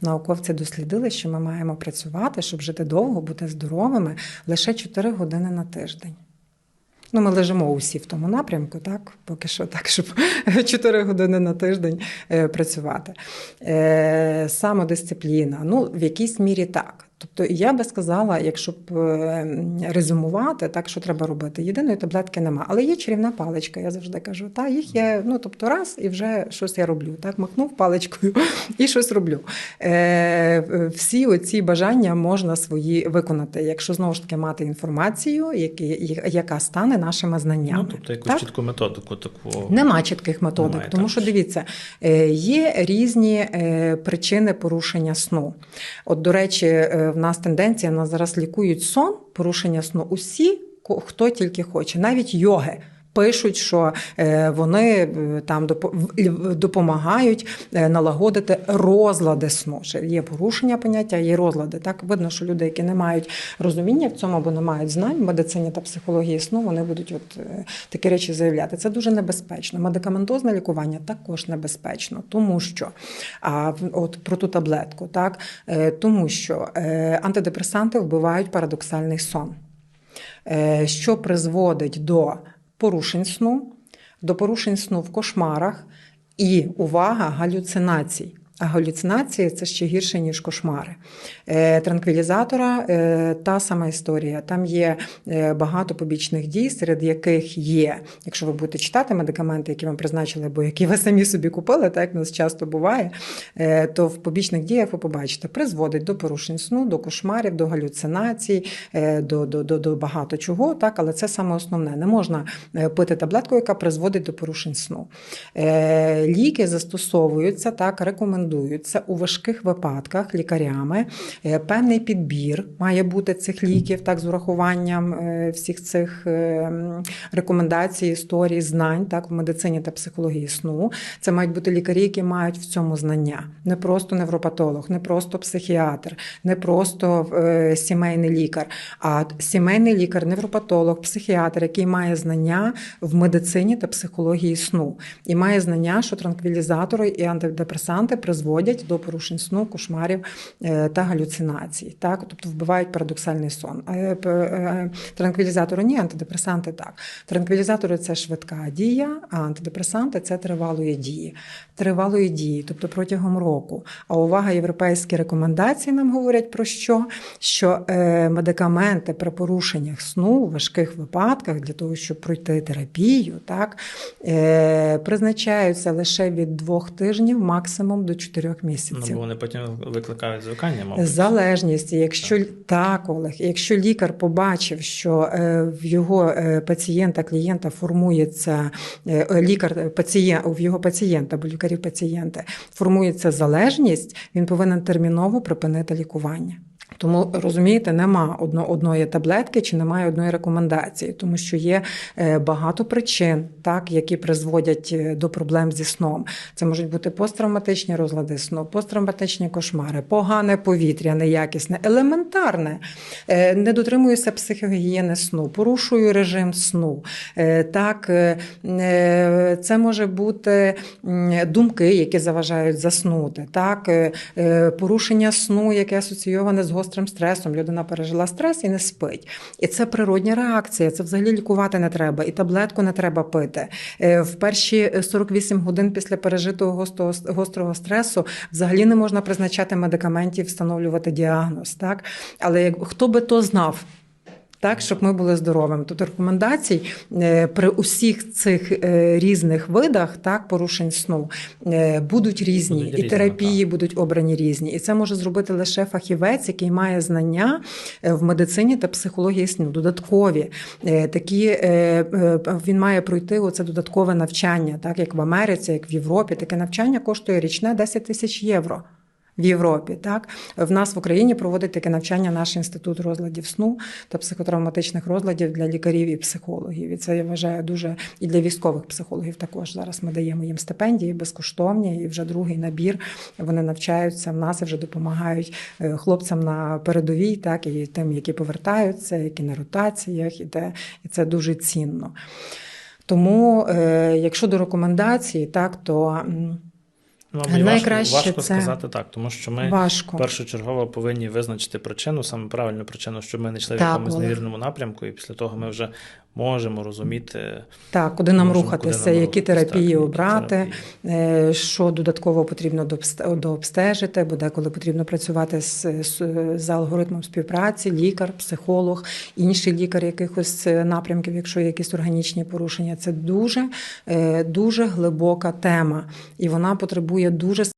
Науковці дослідили, що ми маємо працювати, щоб жити довго, бути здоровими лише 4 години на тиждень. Ну, ми лежимо усі в тому напрямку, так, поки що так, щоб 4 години на тиждень е, працювати. Е, самодисципліна, ну, в якійсь мірі так. Тобто я би сказала, якщо б е, резюмувати, так що треба робити. Єдиної таблетки нема, але є чарівна паличка. Я завжди кажу, та їх є. Ну тобто, раз і вже щось я роблю. Так махнув паличкою і щось роблю. Е, Всі оці бажання можна свої виконати, якщо знову ж таки мати інформацію, які, яка стане нашими знаннями. Ну, тобто якусь Так? чітку методику таку. Нема чітких методик, Немає, тому так. що дивіться, е, є різні е, причини порушення сну. От, до речі, в нас тенденція, нас зараз лікують сон, порушення сну. Усі, хто тільки хоче, навіть йоги. Пишуть, що е, вони е, там допо- допомагають е, налагодити розлади сну. Є порушення поняття, є розлади. Так видно, що люди, які не мають розуміння в цьому або не мають знань в медицині та психології сну, вони будуть от такі речі заявляти. Це дуже небезпечно. Медикаментозне лікування також небезпечно, тому що а от про ту таблетку, так тому що антидепресанти вбивають парадоксальний сон, що призводить до порушень сну, до порушень сну в кошмарах і увага галюцинацій. А галюцинації це ще гірше, ніж кошмари. Е, транквілізатора е, та сама історія. Там є е, багато побічних дій, серед яких є, якщо ви будете читати медикаменти, які вам призначили, або які ви самі собі купили, так як нас часто буває, то в побічних діях ви побачите, призводить до порушень сну, до кошмарів, до галюцинацій, до, до, до, до багато чого. Так, але це саме основне. Не можна пити таблетку, яка призводить до порушень сну. Ліки застосовуються так, рекомендуються у важких випадках лікарями. Е, Певний підбір має бути цих ліків, так, з урахуванням е, всіх цих е, рекомендацій, історій, знань так, в медицині та психології сну. Це мають бути лікарі, які мають в цьому знання. Не просто невропатолог, не просто психіатр, не просто сімейний лікар, а сімейний лікар, невропатолог, психіатр, який має знання в медицині та психології сну, і має знання, що транквілізатори і антидепресанти призводять до порушень сну, кошмарів е, та галюцинацій. Так, тобто вбивають парадоксальний сон. Е, е, транквілізатори ні, антидепресанти так. Транквілізатори це швидка дія, а антидепресанти це тривалої дії. Тривалої дії, тобто протягом року. А увага, європейські рекомендації нам говорять про що? Що медикаменти при порушеннях сну у важких випадках для того, щоб пройти терапію, так, призначаються лише від двох тижнів, максимум до чотирьох Ну, місяців. бо вони потім викликають звикання, мабуть. Залежність, якщо так, Олег, якщо лікар побачив, що е, в його е, пацієнта, клієнта формується е, е, лікар пацієнт, в його пацієнта, бо лікарів пацієнти формується залежність, він повинен терміново припинити лікування. Тому розумієте, нема одно, одної таблетки чи немає одної рекомендації, тому що є е, багато причин, так, які призводять е, до проблем зі сном. Це можуть бути посттравматичні розлади сну, посттравматичні кошмари, погане повітря, неякісне, елементарне. Е, Не дотримуюся психогігієни сну, порушую режим сну. Так, це може бути думки, які заважають заснути. Так, порушення сну, яке асоційоване з гострим стресом. Людина пережила стрес і не спить. І це природня реакція. Це взагалі лікувати не треба, і таблетку не треба пити. Е, В перші 48 годин після пережитого гострого, стресу взагалі не можна призначати медикаментів, встановлювати діагноз. Так? Але хто би то знав? Так, щоб ми були здоровими. Тут рекомендацій е, при усіх цих е, різних видах так, порушень сну е, будуть різні, Будуть і різні, терапії будуть обрані різні. І це може зробити лише фахівець, який має знання в медицині та психології сну. Додаткові такі він має пройти оце додаткове навчання, так як в Америці, як в Європі. Таке навчання коштує річне 10 тисяч євро в Європі. Так в нас в Україні проводить таке навчання наш інститут розладів сну та психотравматичних розладів для лікарів і психологів. І це я вважаю дуже і для військових психологів. Також зараз ми даємо їм стипендії безкоштовні, і вже другий набір вони навчаються в нас і вже допомагають е, хлопцям на передовій, так і тим, які повертаються, які на ротаціях, і те, і це дуже цінно. Тому, е, якщо до рекомендацій, так то. Мабуть, важко, Найкраще важко це- сказати так, тому що ми Важко. першочергово повинні визначити причину, саме правильну причину, щоб ми не йшли в Так, якомусь невірному напрямку, і після того ми вже можемо розуміти, Так, куди нам можемо, рухатися, куди нам які терапії так, обрати, терапії. е, що додатково потрібно дообст- дообстежити, бо деколи потрібно працювати з, з, за алгоритмом співпраці, лікар, психолог, інший лікар якихось е, напрямків, якщо є якісь органічні порушення. Це дуже, е, дуже глибока тема, і вона потребує дуже